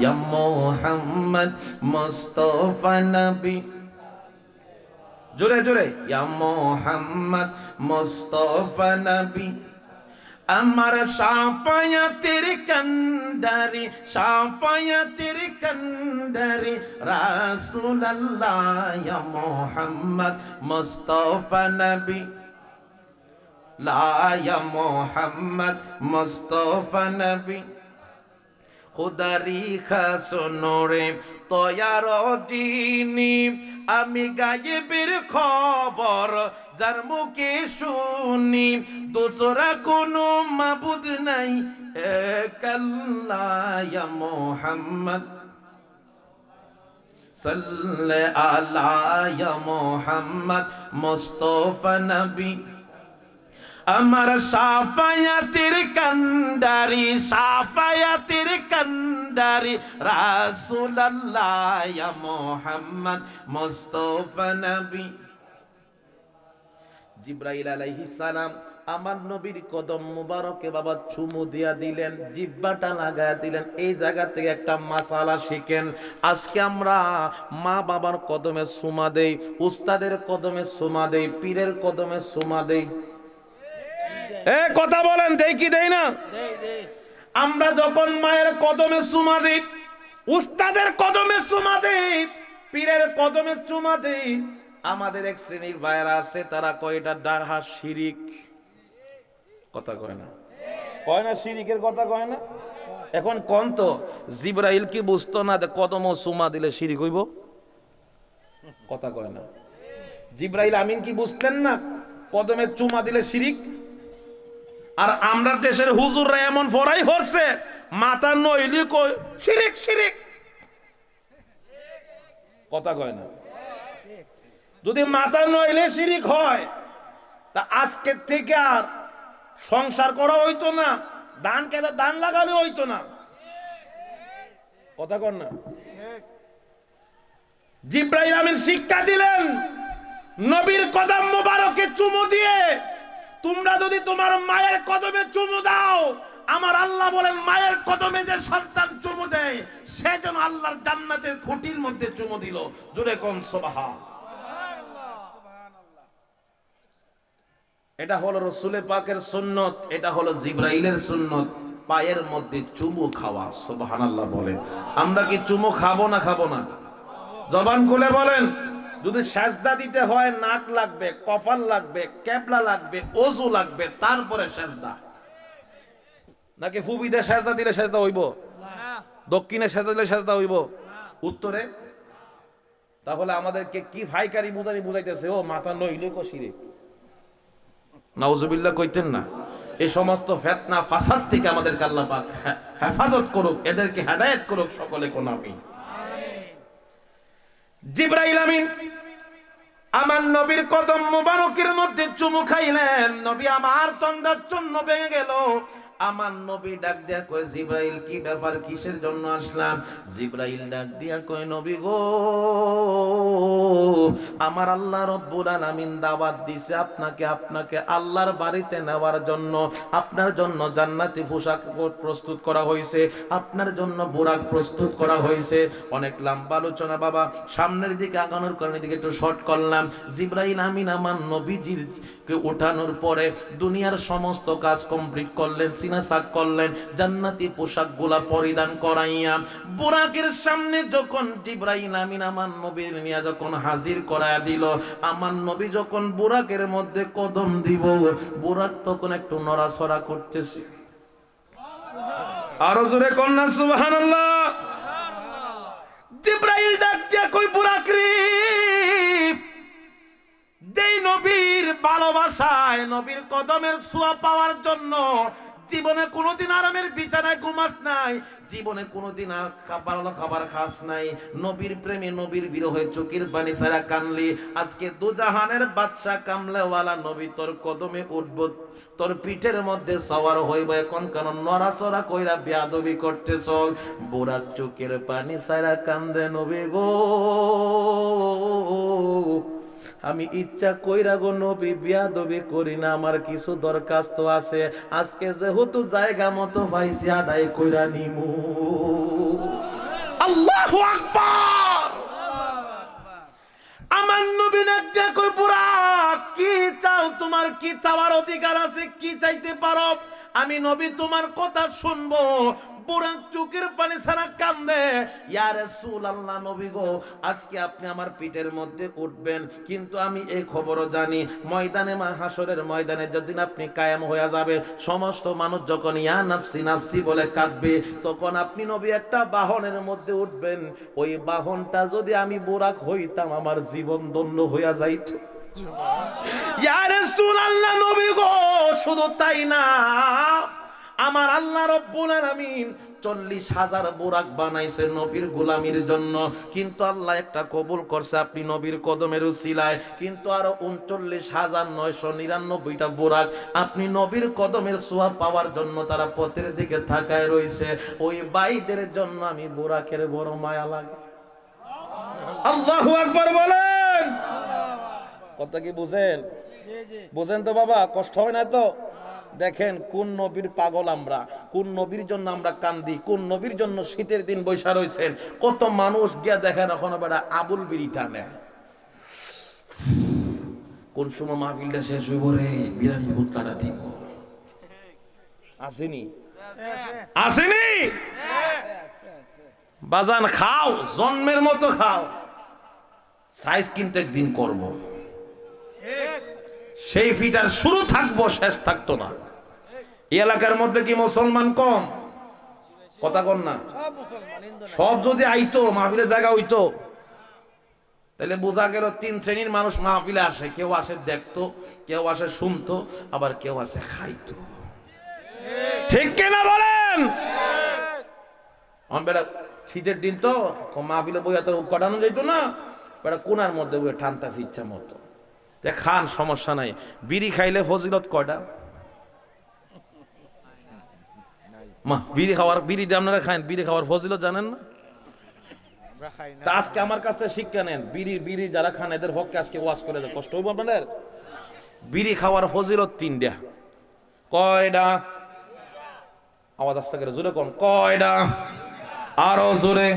ইয়া মোহাম্মদ মুস্তফা নবী জোরে জোরে ইয়া মোহাম্মদ মুস্তফা নবী আমার সাফায়াতের কন্ডারি সাফায়াতের কন্ডারি রাসূলুল্লাহ ইয়া মোহাম্মদ মুস্তফা নবী লা ইয়া মোহাম্মদ মুস্তফা নবী খুদারি খাসনোরে তয়ার জিনি আমি গায়েবের খবর যার মুখে শুনি। দোসরা কোনো মাবুদ নাই একাল্লা মোহাম্মদ। সাল্লে আলা মোহাম্মদ, মুস্তফা নবী। আমার সাফায়াতের কান্ডারি সাফায়াতের কান্ডারি রাসূলুল্লাহ মুহাম্মদ মুস্তাফা নবী জিব্রাইল আলাইহিস সালাম আমার নবীর কদম মুবারকে বাবা চুমু দিয়া দিলেন, জিব্বাটা লাগায় দিলেন, এই জায়গা থেকে একটা মাসালা শিখেন। আজকে আমরা মা বাবার কদমে সুমা দেই, উস্তাদের কদমে সুমা দেই, পীরের কদমে সুমা দেই। এ কথা বলেন দেই কি দেই না? আমরা যখন মায়ের কদমে চুমা দিই উস্তাদের কদমে চুমা দিই পীরের কদমে চুমা দিই আমাদের এক শ্রেণির ভাইয়েরা আছে তারা কয় এটা ডাহা শিরিক। কথা কয় না? কয় না শিরিকের কথা কয় না? এখন কোন তো? জিব্রাইল কি বুঝতো না যে কদম ও চুমা দিলে শিরিক হইব? কথা কয় না। জিব্রাইল আমিন কি বুঝতেন না? কদমে চুমা দিলে শিরিক? আর আমরা দেশের হুজুররা এমন ফরাই হচ্ছে মাথা নইলি কই, শিরিক শিরিক। কথা কয় না। যদি মাথা নইলে শিরিক হয়, তা আজকের থেকে আর সংসার করা হইতো না দান কেটে দান লাগালে হইতো না। কথা কর না। জিব্রাহিম আমিন শিক্ষা দিলেন, নবীর কদম মোবারকে চুমু দিয়ে তোমরা যদি তোমার মায়ের কদমে চুমু দাও, আমার আল্লাহ বলেন, মায়ের কদমে যে সন্তান চুমু দেয়, সে যেন আল্লাহর জান্নাতের খুঁটির মধ্যে চুমু দিল। জুড়ে কম সবাহা এটা হলো রসুলে পাকের সুন্নত, এটা হলো জিব্রাইলের সুন্নত। পায়ের মধ্যে চুমু খাওয়া, সুবহানাল্লাহ বলেন। আমরা কি চুমু খাব না খাব না? জবান খুলে বলেন। যদি সেজদা দিতে হয়, নাক লাগবে, কপাল লাগবে, ক্যাবলা লাগবে, অজু লাগবে, তারপরে সেজদা। নাকি ফুবিদে সেজদা দিলে সেজদা হইব? দক্ষিণে সেজদা দিলে সেজদা হইব? উত্তরে? তাহলে আমাদেরকে কি ভাইকারি বুঝানি বুঝাইতেছে? ও, মাথা নইলে কষিরে নাউজুবিল্লাহ কইতেন না এই সমস্ত ফেতনা ফাসাদ থেকে আমাদেরকে আল্লাহ পাক হেফাজত করুক, এদেরকে হেদায়েত করুক, সকলে কোন আমি জিব্রাইল আমিন, আমার নবীর কদম মুবারকের মধ্যে চুমু খাইলেন। নবী আমার তন্দার জন্য ভেঙে গেল। আমার নবী ডাক দিয়া কয়, জিব্রাইল, কি ব্যাপার? কিসের জন্য আসলাম? জিব্রাইল ডাক দিয়া কয়, নবী গো, আমার আল্লাহ রব্বুল আলামিন দাওয়াত দিছে আপনাকে আপনাকে আল্লাহর বাড়িতে নেওয়ার জন্য। আপনার জন্য জান্নাতি পোশাক প্রস্তুত করা হয়েছে আপনার জন্য বোরাক প্রস্তুত করা হয়েছে অনেক লম্বা আলোচনা, বাবা। সামনের দিকে আগানোর কারণে দিকে একটু শর্ট করলাম। জিব্রাইল, আমিন আমার নবীজির কে উঠানোর পরে দুনিয়ার সমস্ত কাজ কমপ্লিট করলেন সিনা সাক করলেন, জান্নাতি পোশাকগুলা পরিধান করাইয়া বোরাকের সামনে যখন জিব্রাইল আমিন আমার নবীর নিয়ে যখন হাজির করায়া দিল, আমার নবী যখন বোরাকের মধ্যে কদম দিব, বোরাক তখন একটু নড়াচড়া করতেছে। আরও জোরে কন্যা সুবহানাল্লাহ। জিব্রাইল ডাক দিয়া কই, বুরাক রে? যেই নবীর ভালোবাসায় নবীর কদমের ছোঁয়া পাওয়ার জন্য জীবনে কোনোদিন আরামের বিছানায় ঘুমাস নাই। জীবনে কোনোদিন ভালো খাবার খাস নাই। নবীর প্রেমে নবীর বিরহে চোখের পানি ছাড়া কানলি। আজকে দুজাহানের বাদশা কামলেওয়ালা নবী তোর কদমে উঠব। তোর পিঠের মধ্যে সওয়ার হইব এখন কেন নড়াচড়া কইরা বেয়াদবি করতে চল বুড়ার চোখের পানি ছাড়া কান্দে নবী গো। আমি ইচ্ছা কইরা গো নবী, বিয়াদবি করি না, আমার কিছু দরখাস্ত আছে। আজকে যেহেতু জায়গা মতো পাইছি, আদায় কইরা নিমু। আল্লাহু আকবার! আমার নবী নাকি কই পুরা কি চাও তোমার? কি চাওয়ার অধিকার আছে? কি চাইতে পারো? আমি নবী, তোমার কথা শুনব। চোখের পানি ছাড়া কান্দে। ইয়া রাসূলুল্লাহ নবী গো আজকে আপনি আমার পিঠের মধ্যে উঠবেন। কিন্তু আমি এই খবরও জানি ময়দানে মা হাসরের ময়দানে যেদিন আপনি কায়েম হয়ে যাবে সমস্ত মানুষ যখন ইয়া নাফসি নাফসি বলে কাঁদবে তখন আপনি নবী একটা বাহনের মধ্যে উঠবেন। ওই বাহনটা যদি আমি বোরাক হইতাম আমার জীবন দন্য হইয়া যাইত। ইয়া রাসূলুল্লাহ নবী গো শুধু তাই না আমার আল্লাহ রব্বুল আলামিন চল্লিশ হাজার বোরাক বানাইছে নবীর গোলামির জন্য। কিন্তু আল্লাহ একটা কবুল করছে আপনি নবীর কদমের উসিলায়। কিন্তু আরও উনচল্লিশ হাজার নয়শো নিরানব্বইটা বোরাক আপনি নবীর কদমের সোয়া পাওয়ার জন্য তারা পথের দিকে থাকায় রয়েছে। ওই বাইদের জন্য আমি বোরাকের বড় মায়া লাগে। আল্লাহু আকবার বলেন। কথা কি বুঝেন? বুঝেন তো বাবা কষ্ট হয় না তো? দেখেন, কোন নবীর পাগল আমরা? কোন নবীর জন্য আমরা কান্দি? কোন নবীর জন্য শীতের দিন বৈশা রয়েছেন কত মানুষ গিয়া দেখেন, এখন বেড়া আবুল বিড়ি টানে। কোন সময় মাহফিলটা শেষ হইব রে? বিরানি ভুট্টাটা দিব। আসেনি? আসেনি? বাজান, খাও, জন্মের মতো খাও। সাইজ কিন্তু একদিন করব। সেই ফিটার শুরু থাকব শেষ থাকতো না। এই এলাকার মধ্যে কি মুসলমান কম? কথা কন না। সব যদি আইতো মাহফিলে জায়গা হইতো তাহলে বোঝা গেল তিন শ্রেণির মানুষ মাহফিলে আসে। কেউ আসে দেখতো কেউ আসে শুনতো আবার কেউ আসে খাইতো। ঠিক কিনা বলেন? আমার বেটা শীতের দিন তো মাহফিলে বইয়া তো কাটানো যেত না বেটা কোনার মধ্যে বইয়ে ঠান্তাছে ইচ্ছা মতো তে খান সমস্যা নাই। বিড়ি খাইলে ফজিলত কয়টা? মা বিড়ি খাওয়ার বিড়ি দিয়ে আপনারা খান বিড়ি খাওয়ার ফজিলত জানেন না? তা আজকে আমার কাছ থেকে শিক্ষা নেন বিড়ি বিড়ি যারা খান এদের পক্ষে আজকে ওয়াজ করে দেয় কষ্ট হইব আপনাদের? বিড়ি খাওয়ার ফজিলত তিনটা। কয়টা? আওয়াজ আসতে গেলে জোরে কোন। কয়টা? আরও জোরে।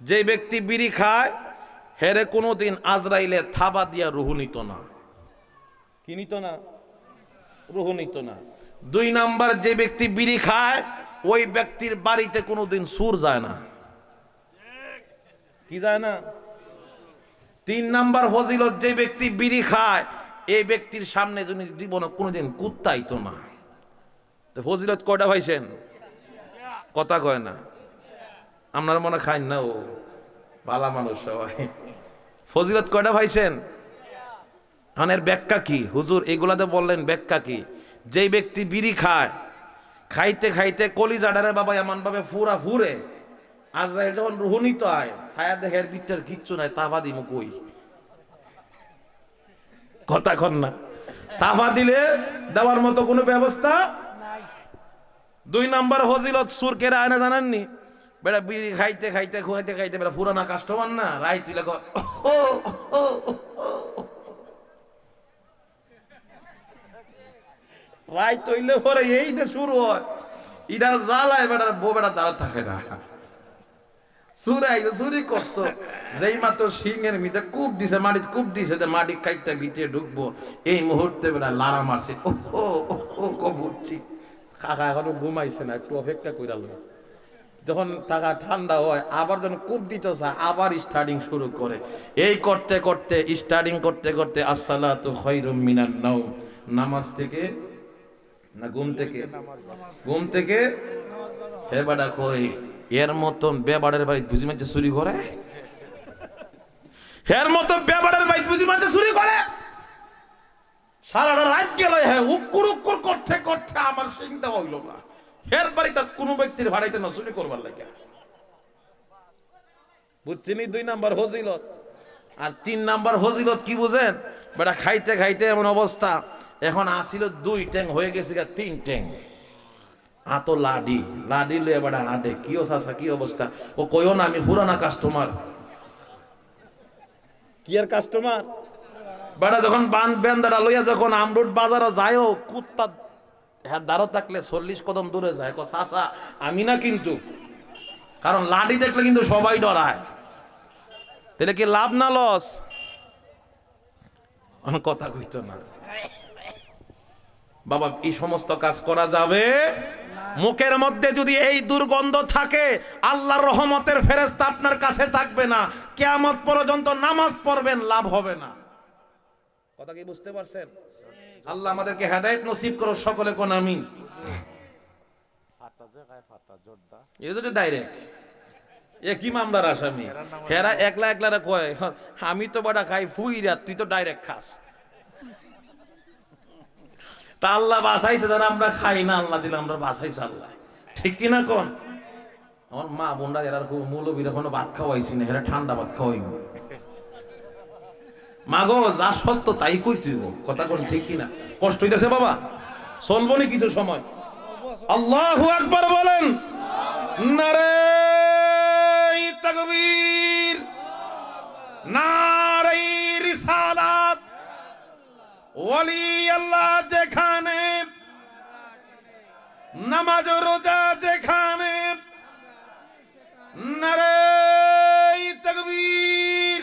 যে ব্যক্তি বিড়ি খায় হেরে কোনোদিন আজরাইলে থাবা দিয়া রুহু নিত না। কি নিত না? রুহু নিত না। দুই নাম্বার যে ব্যক্তি বিড়ি খায়, ওই ব্যক্তির বাড়িতে কোনোদিন সুর যায় না। কি যায় না? তিন নাম্বার ফজিলত, যে ব্যক্তি বিড়ি খায় এই ব্যক্তির সামনে যিনি জীবনে কোনোদিন কুত্তাইতো না। তো ফজিলত কয়টা পাইছেন? কথা কয় না। আপনার মনে খাইন না ও। ভালা মানুষ সবাই। ফজিলত কয়টা ভাইছেন? এর ব্যাখ্যা কি? হুজুর এগুলাতে বললেন ব্যাখ্যা কি? যেই ব্যক্তি বিড়ি খায় খাইতে খাইতে কলিজাডারে বাবা এমন ভাবে ফুরা ফুরে আজরাইল যখন রুহনিত আয় ছায়া দেখের বিটার কিচ্ছু নাই তাফা দিম কই? কথা কন না। তাফা দিলে দেওয়ার মতো কোনো ব্যবস্থা দুই নাম্বার ফজিলত সুর কেরা আয়না জানাননি? বেটা বিড়ি খাইতে খাইতে খুয়াইতে খাইতে বেটা পুরানা কাস্টমার না রাই তুলে কয়, "ও, ও, ও, ও।" রাই তৈলে পরে এই যে শুরু হয়। জ্বালায় বেটা বউ বেটা দাঁড়া থাকে না। সুরাই চুরি করত। যেই মাত্র সিংহের মিতে কূপ দিছে মাটি কূপ দিছে যে মাটি খাইতে ভিতরে ঢুকবো এই মুহূর্তে বেটা লারা মারছে ও ও ও, কবুরছি কাকা এখনও ঘুমাইছে না একটু অপেক্ষা কইরা যখন টাকা ঠান্ডা হয়, আবার যখন কূপ দিতে চায়, আবার স্টার্টিং শুরু করে। এই করতে করতে স্টার্টিং করতে করতে, আসসালাতু খায়রুম মিনান নাওম। নামাজ থেকে, না ঘুম থেকে? ঘুম থেকে? হে বাডা কই? এর মতন বেবাড়ের বাড়ি বুঝি মাঝে চুরি করে? এর মতো বেবাড়ের বাড়ি বুঝি মাঝে চুরি করে? সারাটা রাত গেল হ্যাঁ উক্কুর উক্কুর করতে করতে আমার চিন্তা হইল না। হের বাড়িতে কোনো ব্যক্তির ভাড়াইতে না চুরি করবার লাগে বুঝছিনি দুই নাম্বার ফজিলত? আর তিন নাম্বার ফজিলত কি বুঝেন? বেটা খাইতে খাইতে এমন অবস্থা। এখন আসিল দুই ট্যাং হয়ে গেছে গা তিন ট্যাং আত লাডি। লাডি লয়ে বেটা হাঁটে। কি অবস্থা কি অবস্থা? ও কইও না আমি পুরানা কাস্টমার কি আর কাস্টমার বেটা যখন বান বেন্দাটা লইয়া যখন আমরুট বাজারে যায়ও কুত্তা হ্যাঁ দাঁড়ো থাকলে চল্লিশ কদম দূরে যায়। চাচা, আমি না কিন্তু। কারণ লাঠি দেখলে কিন্তু সবাই ডরায়। তাহলে কি লাভ না লস? কথা কইতো না। বাবা, এই সমস্ত কাজ করা যাবে? মুখের মধ্যে যদি এই দুর্গন্ধ থাকে, আল্লাহর রহমতের ফেরেস্তা আপনার কাছে থাকবে না। কেয়ামত পর্যন্ত নামাজ পড়বেন, লাভ হবে না। কথা কি বুঝতে পারছেন? আল্লাহ আমাদেরকে হেদায়েত নসিব করো, সকলে কোন আমিন। কয় আমি তো খাই তুই তো ডাইরেক্ট খাস। তা আল্লাহ বাসাইছে আমরা খাই না, আল্লাহ আমরা বাসাইছে আল্লাহ। ঠিক কি না কোন? আমার মা বোনরা, এরা মৌলবীর, এখনও ভাত খাওয়াইছি না ঠান্ডা ভাত খাওয়াই মা গো যা সত্য তাই কই তুই গো কথা কোন ঠিক কি না কষ্ট হইতেছে বাবা। চলবো নি কিছু সময়? আল্লাহু আকবার বলেন। নারে তাকবীর। নারে রিসালাত। ওলি আল্লাহ যেখানে নামাজ রোজা যেখানে নারে তাকবীর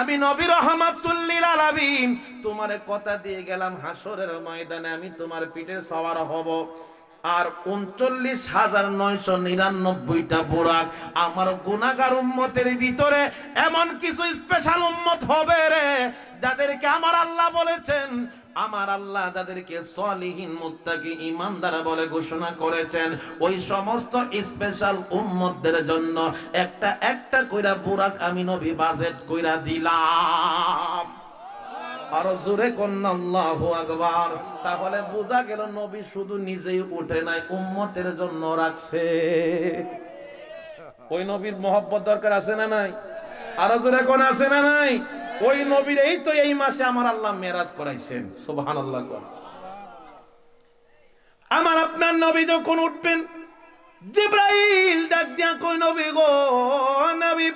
আমি নবী রহমাতুল্লিল আলামিন। তোমারে কথা দিয়ে গেলাম হাসরের ময়দানে, আমি তোমার পিঠে সওয়ার হব। আর উনচল্লিশ হাজার নয়শো নিরানব্বইটা বোরাক আমার গুণাগার উম্মতের ভিতরে এমন কিছু স্পেশাল উম্মত হবে রে, যাদেরকে আমার আল্লাহ বলেছেন আমার আল্লাহ যাদেরকে সলিহীন মুত্তাকি ইমানদার বলে ঘোষণা করেছেন, ওই সমস্ত স্পেশাল উম্মতদের জন্য একটা একটা কইরা বুরাক আমি নবী বাজেট কইরা দিলাম। আরও জোরে কন্যা আল্লাহু আকবার। তাহলে বোঝা গেল নবী শুধু নিজেই উঠে নাই, উম্মতের জন্য রাখছে। ওই নবীর মহব্বত দরকার আছে না নাই? আরও জোরে কোন আছে না নাই? ওই নবীর এই তো এই মাসে আমার আল্লাহ মেরাজ করাইছেন। সোভান আল্লাহ আমার আপনার নবী যখন উঠবেন, জিব্রাইল ডাক দিয়া কই নবী গো, নবী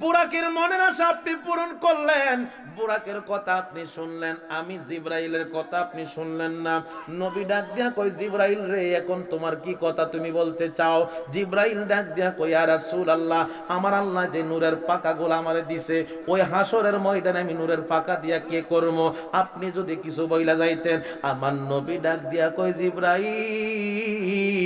বুরাকের মনের আশা আপনি পূরণ করলেন। বুরাকের কথা আপনি শুনলেন, আমি জিব্রাইলের কথা আপনি শুনলেন না। নবী ডাক দিয়া কই জিব্রাইল রে, এখন তোমার কি কথা তুমি বলতে চাও? জিব্রাইল ডাক দিয়া কই আর রাসূল আল্লাহ আমার আল্লাহ যে নূরের পাকা গোলা আমারে দিছে, ওই হাসরের ময়দানে আমি নূরের পাকা দিয়া কে করব আপনি যদি কিছু বইলা যাইতেন। আমার নবী ডাক দিয়া কই জিব্রাইল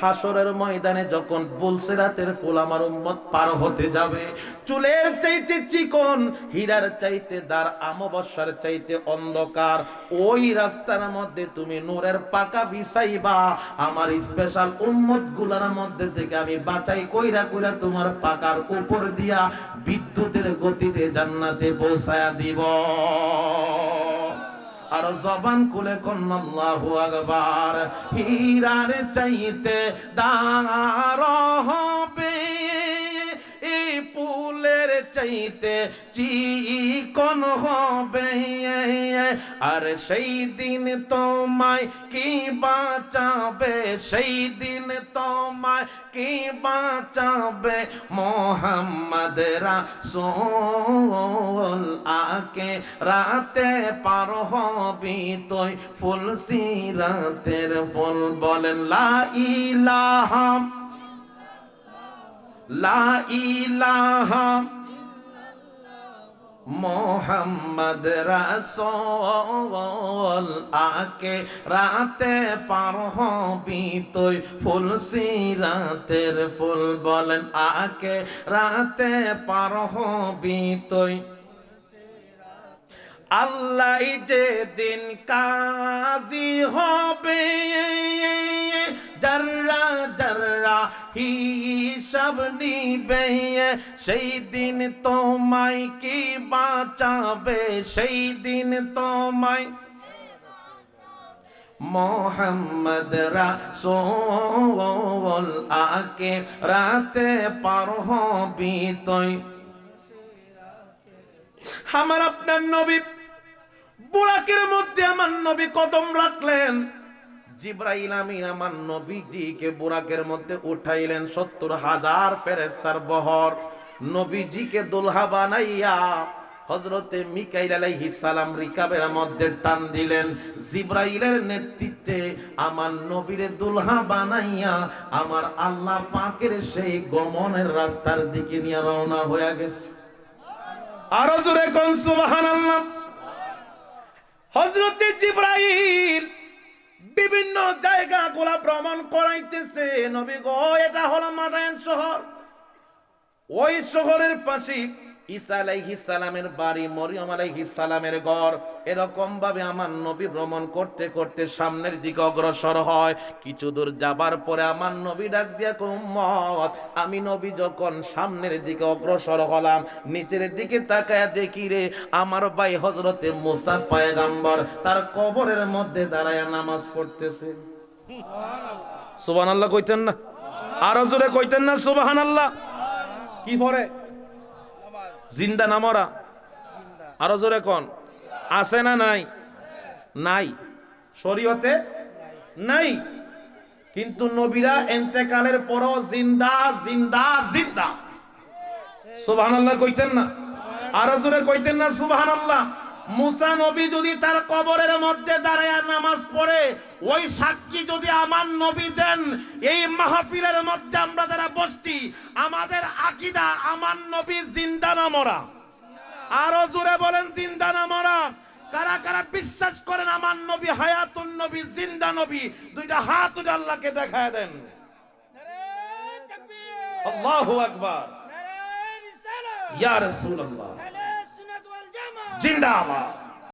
হাসরের ময়দানে যখন বলছে রাতের ফুল আমার উম্মত পার হতে যাবে, চুলের চাইতে চিকন, হীরার চাইতে দার, আমবস্যার চাইতে অন্ধকার, ওই রাস্তার মধ্যে তুমি নূরের পাকা বিছাইবা। আমার স্পেশাল উম্মতগুলার মধ্যে থেকে আমি বাঁচাই, কইরা কইরা তোমার পাকার উপর দিয়া বিদ্যুতের গতিতে জান্নাতে পৌঁছায়া দিব। আর জবান কুলে কন্নাল্লাহু আকবার হীরার চাইতে দার হবে। চাইতে চিকন হবে? আর সেই দিন তোমায় কি বাঁচাবে? সেই দিন তোমায় কি বাঁচাবে? মোহাম্মদ রাসূল আকে রাতে পার হবি তুই ফুল সিরাতের ফুল। বলেন, লা ইলাহা লা ইলাহা। মোহাম্মদ রাসূল, আকে রাতে পার হবি তুই ফুল সিরাতের ফুল বলেন, আকে রাতে পার হবি তুই আল্লাহ যে দিন কাজী হবে। জর্রা জর্রা হিসাব নিবে সেই দিন তোমায় কি বাঁচাবে সেই দিন তোমায় মোহাম্মদ রাসূল আকে রাতে পার হবি তুই আমার আপনার নবী বুরাকের মধ্যে আমার নবী কদম রাখলেন জিব্রাইল আমিন আমার নবীজিকে বুরাকের মধ্যে উঠাইলেন সত্তর হাজার ফেরেস্তার বহর। নবীজিকে দুলহা বানাইয়া হজরতে মিকাইল আলাইহিস সালাম রিকাবের মধ্যে টান দিলেন। জিব্রাইলের নেতৃত্বে আমার নবীরে দুলহা বানাইয়া আমার আল্লাহ পাকের সেই গমনের রাস্তার দিকে নিয়ে রওনা হয়ে গেছে। আরও জোরে কোন সুবহানাল্লাহ। হজরতে জিব্রাইল বিভিন্ন জায়গা গোলা ভ্রমণ করাইতেছে। নবী গো এটা হলো মাদায়ন শহর। ওই শহরের পাশে ঈসা আলাইহিস সালামের বাড়ি মরিয়ম আলাইহিস সালামের ঘর। এরকম ভাবে আমার নবী ভ্রমণ করতে করতে সামনের দিকে অগ্রসর হয়। কিছু দূর যাবার পরে আমার নবী ডাক দিয়া উম্মত আমি নবী যখন সামনের দিকে অগ্রসর হলাম নিচের দিকে তাকায়া দেখি রে আমার ভাই হজরতে মুসা পায়গাম্বর তার কবরের মধ্যে দাঁড়ায় নামাজ পড়তেছে। সুবান আল্লাহ কইতেন না? আরও জোরে কইতেন না সুবাহান আল্লাহ কি পরে? জিন্দা না মরা? আরও জোরে কন। আছে না নাই? নাই। শরীয়তে নাই। কিন্তু নবীরা এন্তেকালের পরও জিন্দা জিন্দা জিন্দা। সুবহানাল্লাহ কইতেন না? আরও জোরে কইতেন না সুবহানাল্লাহ? মুসা নবী যদি তার কবরের মধ্যে দাঁড়ায় নামাজ পড়ে ওই সাক্ষী যদি আমার নবী দেন এই মাহফিলের মধ্যে আমরা যারা বসছি আমাদের আকীদা আমার নবী জিন্দা না মরা। আরও জোরে বলেন জিন্দা না মরা। কারা কারা বিশ্বাস করেন আমার নবী হায়াতুন নবী জিন্দা নবী দুইটা হাত উঠে আল্লাহকে দেখায় দেন। আল্লাহু আকবার। ইয়া রাসূলুল্লাহ। 进到了